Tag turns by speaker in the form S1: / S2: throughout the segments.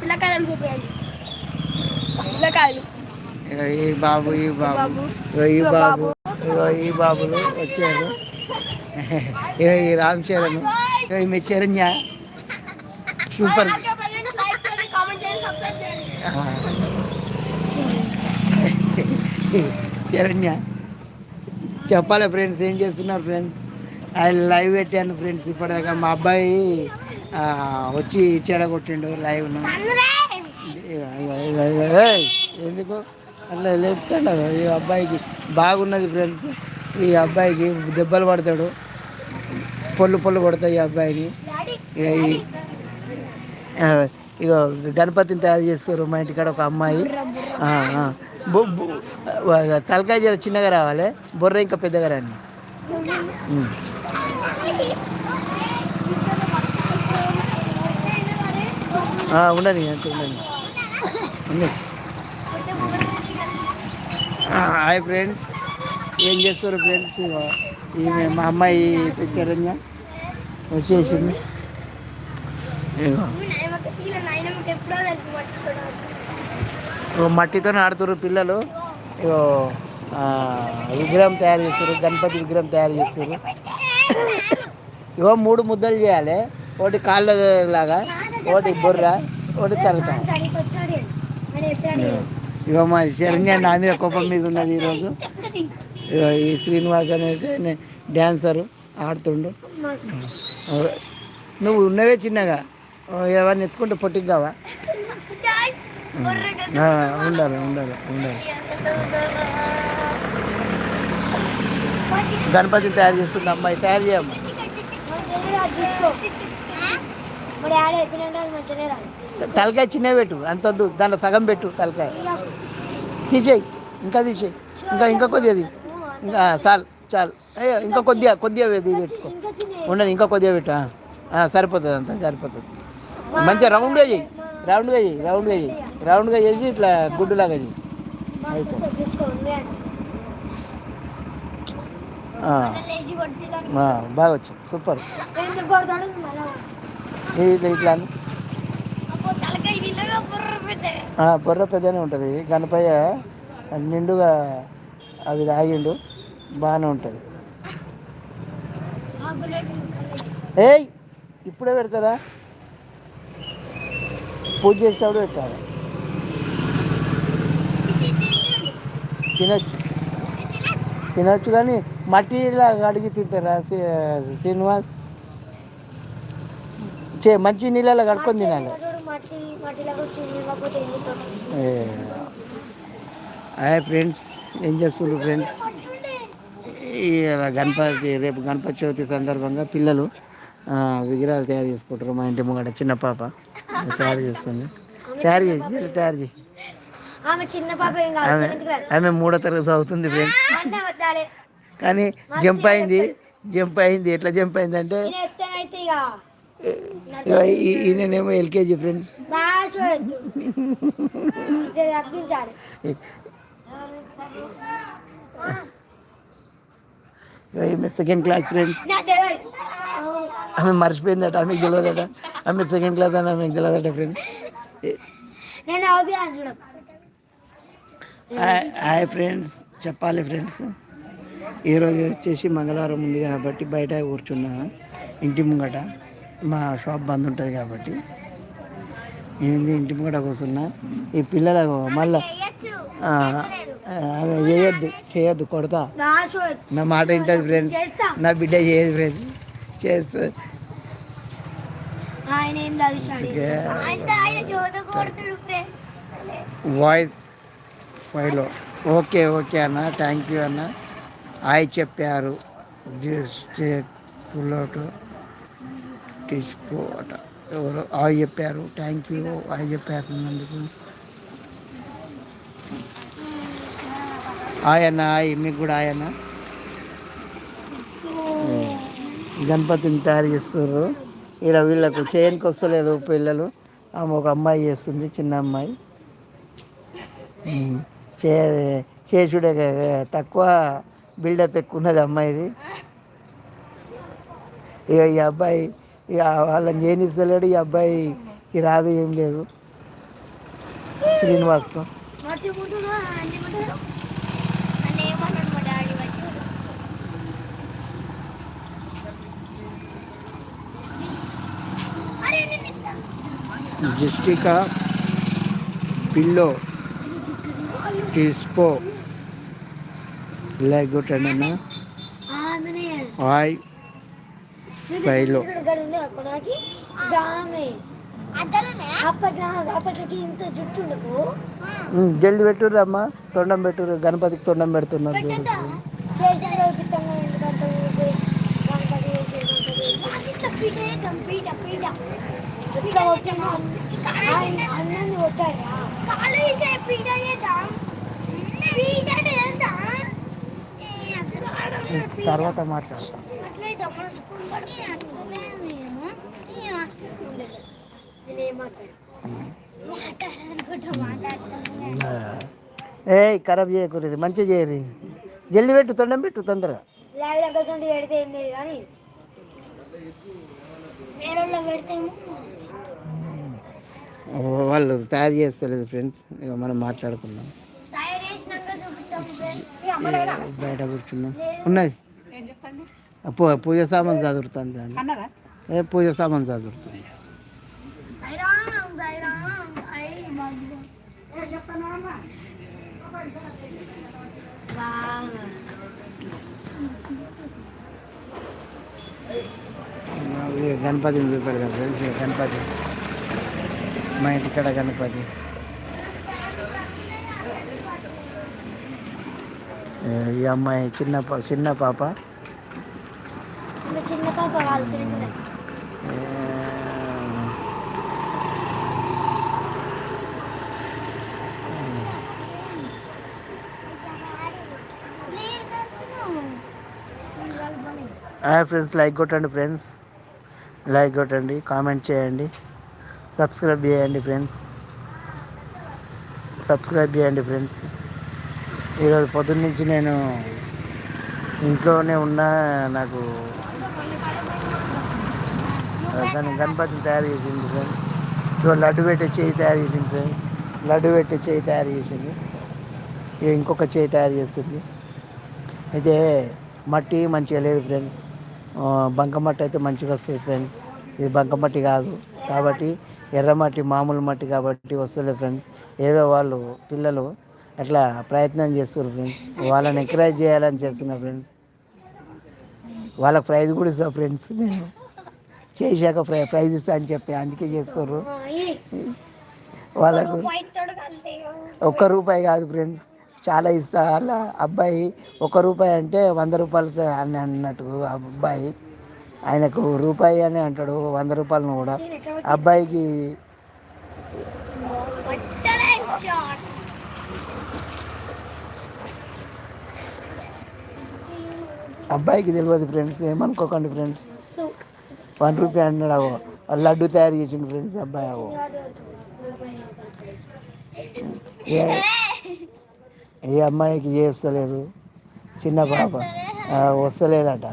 S1: పిల్లకాయలను చూపించండి పిల్లకాయలు.
S2: ఈ బాబు ఈ బాబు. ఈ బాబు. ఈ బాబులు వచ్చారు. ఈ రామ్ చరణ్. ఇగో మీ చరణ్య సూపర్. శరణ్య చెప్పాలి ఫ్రెండ్స్ ఏం చేస్తున్నారు ఫ్రెండ్స్ ఆయన లైవ్ పెట్టాను ఫ్రెండ్స్ ఇప్పటిదాకా మా అబ్బాయి వచ్చి చెడగొట్టిండు లైవ్ను. లైవ్ ఎందుకు? అట్లా లేపుతాడు. ఈ అబ్బాయికి బాగున్నది ఫ్రెండ్స్ ఈ అబ్బాయికి దెబ్బలు పడతాడు. పొల్లు పొల్లు కొడతాయి ఈ అబ్బాయిని. ఇక ఇగో గణపతిని తయారు చేస్తారు మా ఇంటికాడ ఒక అమ్మాయి. తలకాయ చిన్నగా రావాలి. బొర్ర ఇంకా పెద్దగా రాని ఉమ్. ఆ, ఉండని అంతే ఉండని ఉంది హాయ్ ఫ్రెండ్స్. ఏం చేస్తారు ఫ్రెండ్స్? ఈమె మా అమ్మాయి శరణ్య వచ్చేసింది. మట్టితో ఆడుతున్నారు పిల్లలు. ఇగో విగ్రహం తయారు చేస్తారు గణపతి విగ్రహం తయారు చేస్తారు ఇగో మూడు ముద్దలు చేయాలి. ఒకటి కాళ్ళ లాగా. ఒకటి బుర్ర ఒకటి తలకాయ ఇగో మా శరణ్య నా మీద కోపం మీద ఉన్నది ఈరోజు ఈ శ్రీనివాస్ అనే డ్యాన్సరు ఆడుతుండు. నువ్వు ఉన్నవే చిన్నగా. ఎవరిని ఎత్తుకుంటే ఆ, ఉండాలి ఉండాలి ఉండాలి. గణపతిని తయారు చేస్తుంది అమ్మాయి. తయారు చేయమ్మా
S1: తీసుకో మరి ఆడ అయిపోయినా మంచిగా రాదు
S2: తలకాయ చిన్న పెట్టు అంత వద్దు దాంట్లో సగం పెట్టు తలకాయ. తీసేయి ఇంకా తీసేయి ఇంకా ఇంకా కొద్దిగా తీ. ఇంకా చాలు చాలు. అయ్యో ఇంకా కొద్దిగా కొద్దిగా పెట్టుకో ఉండండి ఇంకా కొద్దిగా పెట్టు సరిపోతుంది అంత సరిపోతుంది. మంచిగా రౌండ్గా చెయ్యి రౌండ్గా చెయ్యి రౌండ్గా చెయ్యి రౌండ్గా చేసి ఇట్లా గుడ్డులాగా
S1: కొట్టడానికి
S2: ఆ, బాగా వచ్చింది సూపర్. ఇట్లా ఇట్లా
S1: బుర్ర
S2: పెద్దనే ఉంటుంది. గణపయ్య నిండుగా అవి తాగిండు. బాగానే ఉంటుంది. ఏయ్! ఇప్పుడే పెడతారా? పూజ చేసేటప్పుడు పెట్టాలి. తినచ్చు. తినచ్చు. కానీ మట్టిలా అడిగి తింటారా? శ్రీ- శ్రీనివాస్? చే మంచి నీళ్ళలో కడుక్కొని తినాలి. హాయ్ ఫ్రెండ్స్ ఏం చేస్తున్నారు ఫ్రెండ్స్? ఇలా గణపతి రేపు గణపతి చవితి సందర్భంగా పిల్లలు విగ్రహాలు తయారు చేసుకుంటారు. మా ఇంటి ముంగట చిన్న పాప తయారు చేస్తుంది. తయారు చేసి తయారు చేయి.
S1: ఆమె చిన్న పాప
S2: ఆమె మూడో తరగతి అవుతుంది ఫ్రెండ్స్. కానీ జంప్ అయింది జంప్ అయింది. ఎట్లా జంప్ అయింది అంటే ఈయనేమో ఎల్కేజీ ఫ్రెండ్స్.
S1: బాగా
S2: సెకండ్ క్లాస్ ఫ్రెండ్స్ ఆమె మర్చిపోయిందట ఆమెకు తెలియదట ఆమె సెకండ్ క్లాస్ అని ఆమెకు తెలియదట ఫ్రెండ్స్ హాయ్ హాయ్ ఫ్రెండ్స్ చెప్పాలి ఫ్రెండ్స్ ఈరోజు వచ్చేసి మంగళవారం ఉంది కాబట్టి బయట కూర్చున్నా ఇంటి ముంగట. మా షాప్ బంద్ ఉంటుంది కాబట్టి. ఏంది ఇంటి ముంగట కూర్చున్నా. ఈ పిల్లలకు మళ్ళా చేయొద్దు చేయొద్దు కొడతా. నా మాట వింటుంది ఫ్రెండ్స్ నా బిడ్డ చేయదు ఫ్రెండ్స్ చేస్తే. వాయిస్ ఫైలో ఓకే ఓకే అన్న. థ్యాంక్ యూ అన్న. హాయ్ చెప్పారు. పులోటు తీసుకోట ఎవరు హాయ్ చెప్పారు థ్యాంక్ యూ హాయ్ చెప్పారు అందుకు హాయ్ మీకు కూడా అన్న. గణపతిని తయారు చేస్తున్నారు ఇక్కడ వీళ్ళకు చేయనికి వస్తలేదు పిల్లలు. ఆమె ఒక అమ్మాయి చేస్తుంది చిన్న అమ్మాయి. చే చేసుడే తక్కువ బిల్డప్ ఎక్కువ ఉన్నది అమ్మాయిది. ఇక ఈ అబ్బాయి ఇక వాళ్ళని చేయనిస్తలేడు ఈ అబ్బాయికి రాదు ఏం లేదు. శ్రీనివాస్కు. జిస్టిక పిల్లో తీసుకో లైక్ కొట్టండి అన్న.
S1: ఆమెనే.
S2: హాయ్. ఉమ్, జల్ది పెట్టుర్రు అమ్మ. తొండం పెట్టుర్రు. గణపతికి తొండం పెడుతున్నారు చూడు
S1: చేసిన మాట్లాడాలనుకుంటా మాట్లాడతాను
S2: ఏ ఖరాబ్ చేయకూడదు మంచిగా చేయరు. జల్ది పెట్టు తొండం పెట్టు తొందరగా. వాళ్ళు తయారు చేస్తలేదు ఫ్రెండ్స్. ఇక మనం మాట్లాడుకుందాం
S1: తయారు చేసినాక చూపిస్తాం ఫ్రెండ్స్.
S2: బయట కూర్చున్నాం ఉన్నది. పూ పూజ సామాన్ చదువుతుంది దాన్ని ఏ పూజ సామాన్ చదువుతుంది గణపతిని చూపెడదాం ఫ్రెండ్స్ గణపతి? మా ఇంటికాడ గణపతి. ఈ అమ్మాయి చిన్న చిన్న పాప.
S1: చిన్న పాప
S2: హాయ్ ఫ్రెండ్స్ లైక్ కొట్టండి ఫ్రెండ్స్. లైక్ కొట్టండి కామెంట్ చేయండి. సబ్స్క్రైబ్ చేయండి ఫ్రెండ్స్. సబ్స్క్రైబ్ చేయండి ఫ్రెండ్స్. ఈరోజు పొద్దున్న నుంచి నేను ఇంట్లోనే ఉన్న నాకు దాన్ని గణపతిని తయారు చేసింది సార్ ఇదో లడ్డు పెట్టే చేయి తయారు చేసింది ఫ్రెండ్స్ లడ్డు పెట్టే చేయి తయారు చేసింది. ఇక ఇంకొక చేయి తయారు చేస్తుంది. అయితే మట్టి మంచిగా లేదు ఫ్రెండ్స్. బంకమట్టి అయితే మంచిగా వస్తుంది ఫ్రెండ్స్. ఇది బంకమట్టి కాదు. కాబట్టి ఎర్రమట్టి మామూలు మట్టి కాబట్టి వస్తుంది ఫ్రెండ్స్ ఏదో వాళ్ళు పిల్లలు అట్లా ప్రయత్నం చేస్తున్నారు ఫ్రెండ్స్ వాళ్ళని ఎంకరేజ్ చేయాలని చేస్తున్నా ఫ్రెండ్స్ వాళ్ళకి ప్రైజ్ కూడా ఇస్తా ఫ్రెండ్స్ నేను చేశాక ప్రై ప్రైజ్ ఇస్తా అని చెప్పి అందుకే చేస్తారు వాళ్ళకు ఒక్క రూపాయి కాదు ఫ్రెండ్స్ చాలా ఇస్తా అలా అబ్బాయి ఒక రూపాయి అంటే వంద రూపాయలు అని అన్నట్టు ఆ అబ్బాయి. ఆయనకు రూపాయి అని అంటాడు వంద రూపాయలను కూడా. అబ్బాయికి అబ్బాయికి తెలియదు ఫ్రెండ్స్ ఏమనుకోకండి ఫ్రెండ్స్. వన్ రూపీ అన్నాడు అవో లడ్డు తయారు చేసిండు ఫ్రెండ్స్ అబ్బాయి అవో ఏ ఏ అమ్మాయికి చేస్తలేదు. చిన్న పాప. వస్తలేదట.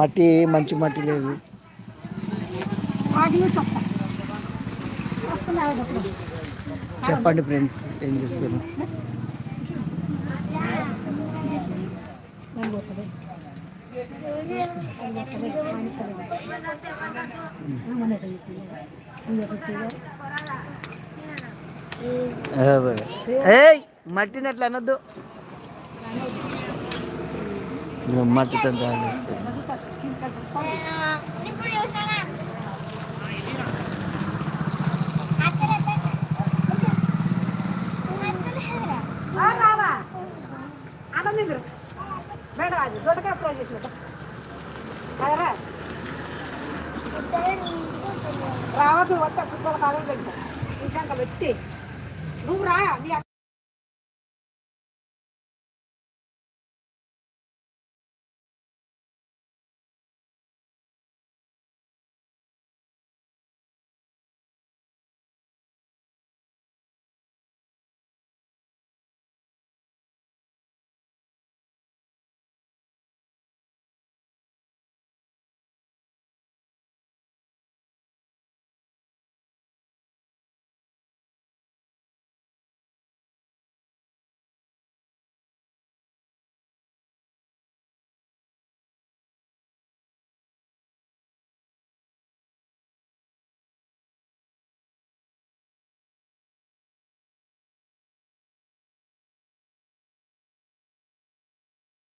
S2: మట్టి మంచి మట్టి లేదు. చెప్పండి ఫ్రెండ్స్ ఏం చేస్తారు? ఏయ్ మట్టిని అట్లా అనొద్దు. మట్టి మట్టితో తయారు చేస్తారు
S1: ఇప్పుడు చూసానా
S3: రావా అన్నం తిందరు బయట అది దొడ్డకాయ ఫ్రై చేసిన అదరా. రావద్దు వద్ద కుక్కల కాలం పెడతా ఇంకా పెట్టి. నువ్వు రా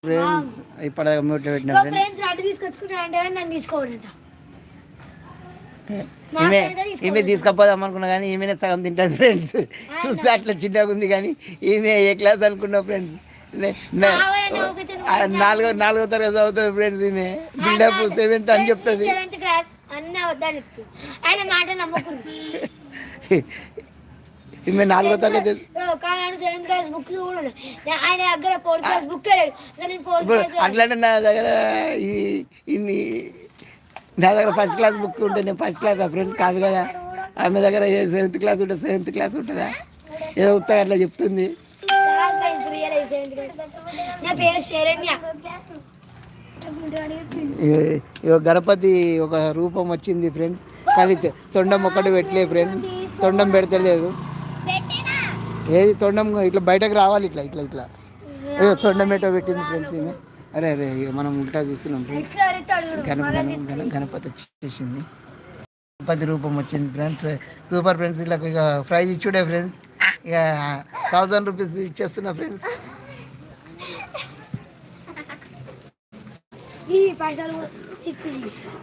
S2: ఫ్రెండ్స్ పెట్టిన
S1: అటు నన్ను తీసుకోవడంట
S2: ఈమె ఈమె తీసుకపోదాం అనుకున్నా కానీ ఈమెనే సగం తింటుంది ఫ్రెండ్స్ చూస్తే అట్లా చిన్నగా ఉంది కానీ ఈమె ఏ క్లాస్ అనుకున్నా ఫ్రెండ్స్ నాలుగో నాలుగో తరగతి చదువుతుంది ఫ్రెండ్స్ ఈమె. బిల్డప్ సెవెంత్ అని చెప్తుంది.
S1: ఆయన మాట
S2: ఈమె నాలుగో తరగతి అట్లాంటి నా దగ్గర ఇన్ని నా దగ్గర ఫస్ట్ క్లాస్ బుక్ ఉంటే నేను ఫస్ట్ క్లాస్ ఫ్రెండ్ కాదు కదా. ఆమె దగ్గర సెవెంత్ క్లాస్ ఉంటే సెవెంత్ క్లాస్ ఉంటుందా? ఏదో ఉత్తగా అట్లా చెప్తుంది. గణపతి ఒక రూపం వచ్చింది ఫ్రెండ్స్ కానీ తొండం ఒక్కటి పెట్టలే ఫ్రెండ్స్ తొండం పెడతలేదు. ఏది తొండం? ఇట్లా బయటకు రావాలి ఇట్లా ఇట్లా ఇట్లా. ఏదో తొండం ఎటో పెట్టింది ఫ్రెండ్స్ అరే అరే ఇక మనం ఉల్టా చూస్తున్నాం ఫ్రెండ్స్. గణ గణ- గణ- గణపతి వచ్చేసింది. గణపతి రూపం వచ్చింది ఫ్రెండ్స్. సూపర్ ఫ్రెండ్స్ ఇలా ఇక ప్రైజ్ ఇచ్చుడే ఫ్రెండ్స్. ఇక థౌజండ్ రూపీస్ ఇచ్చేస్తున్నా ఫ్రెండ్స్.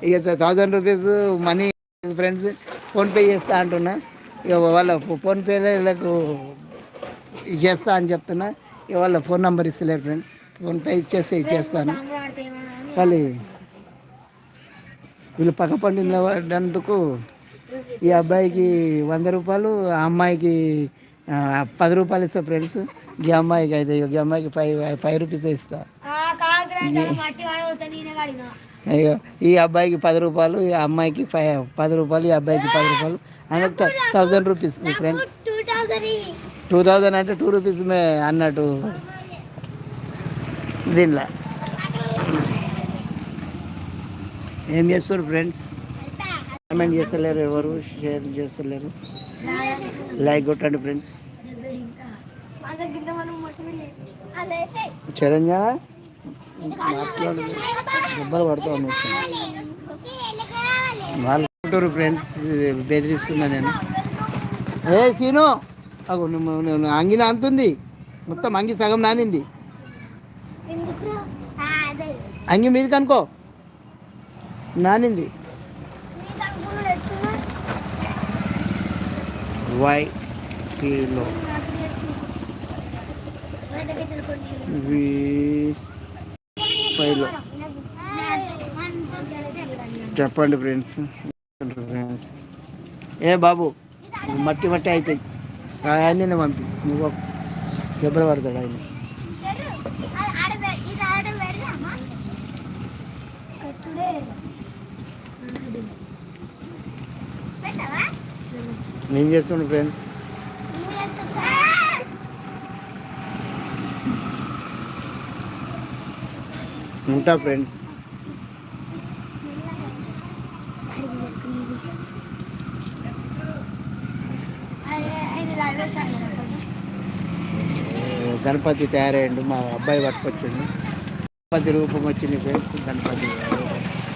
S2: ఇక thousand rupees money friends. PhonePe చేస్తా అంటున్నా. ఇక వాళ్ళ ఫోన్పేలో వీళ్ళకు ఇచ్చేస్తా అని చెప్తున్నా. ఇక వాళ్ళ ఫోన్ నెంబర్ ఇస్తలేరు ఫ్రెండ్స్. ఫోన్పే ఇచ్చేస్తే ఇచ్చేస్తాను.
S1: ఆడితే
S2: కానీ వీళ్ళు పక్క పండినందుకు పడ్డందుకు ఈ అబ్బాయికి వంద రూపాయలు ఆ అమ్మాయికి పది రూపాయలు ఇస్తా ఫ్రెండ్స్. ఈ అమ్మాయికి అయితే ఈ అమ్మాయికి ఫైవ్ ఫైవ్ రూపీస్ ఇస్తా. అయ్యో ఈ అబ్బాయికి పది రూపాయలు ఈ అమ్మాయికి ఫైవ్ పది రూపాయలు ఈ అబ్బాయికి పది రూపాయలు. ఆయనకు thousand rupees friends
S1: two thousand
S2: thousand అంటే టూ రూపీస్ మే అన్నట్టు. దీనిలో. ఏం చేస్తారు ఫ్రెండ్స్ కామెంట్ చేస్తలేరు ఎవరు షేర్ చేస్తలేరు. లైక్ కొట్టండి ఫ్రెండ్స్ చరణ్య దెబ్బలు పడతావు నువ్వు వాళ్ళు అంటారు ఫ్రెండ్స్ బెదిరిస్తున్నా నేను ఏ సీను అంగిన అంతుంది. మొత్తం అంగి సగం నానింది. అంగి మీదకి అనుకో నానింది. వై కిలో. వీస్ ఫైవ్లో చెప్పండి ఫ్రెండ్స్. ఫ్రెండ్స్ ఏ బాబు మట్టి మట్టి అవుతాయి ఆయన్ని పంపి. నువ్వు దెబ్బలు పడతాడు ఆయన. నేను చేస్తున్నాను ఫ్రెండ్స్? ఉంటా ఫ్రెండ్స్ గణపతి తయారయ్యండు మా అబ్బాయి పట్టుకొచ్చిండు. గణపతి రూపం వచ్చింది ఫ్రెండ్స్ గణపతి.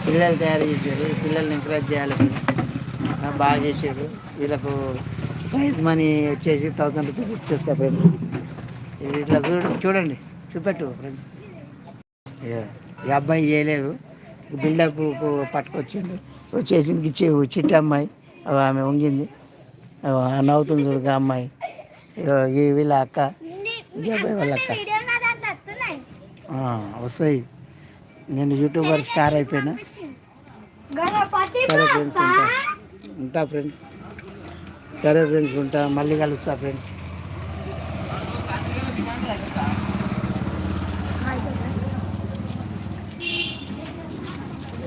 S2: పిల్లలు తయారు చేశారు పిల్లల్ని ఎంకరేజ్ చేయాలి. ఫ్రెండ్స్ బాగా చేశారు. వీళ్ళకు ప్రైజ్ మనీ వచ్చేసి థౌసండ్ రూపీస్ ఇచ్చేస్తా ఫ్రెండ్స్ ఇట్లా చూడండి చూడండి చూపెట్టు ఫ్రెండ్స్ ఇక ఈ అబ్బాయి చేయలేదు. బిల్డప్ పట్టుకొచ్చిండు. చేసింది ఇచ్చి చిట్టి అమ్మాయి. ఆమె వంగింది. ఆ నవ్వుతుంది చూడక అమ్మాయి. ఈ వీళ్ళ అక్క. ఈ అబ్బాయి వాళ్ళ అక్క. వస్తాయి. నేను యూట్యూబర్ స్టార్ అయిపోయినా. సరే ఫ్రెండ్స్ ఉంటా. ఉంటా ఫ్రెండ్స్ సరే ఫ్రెండ్స్ ఉంటా. మళ్ళీ కలుస్తా ఫ్రెండ్స్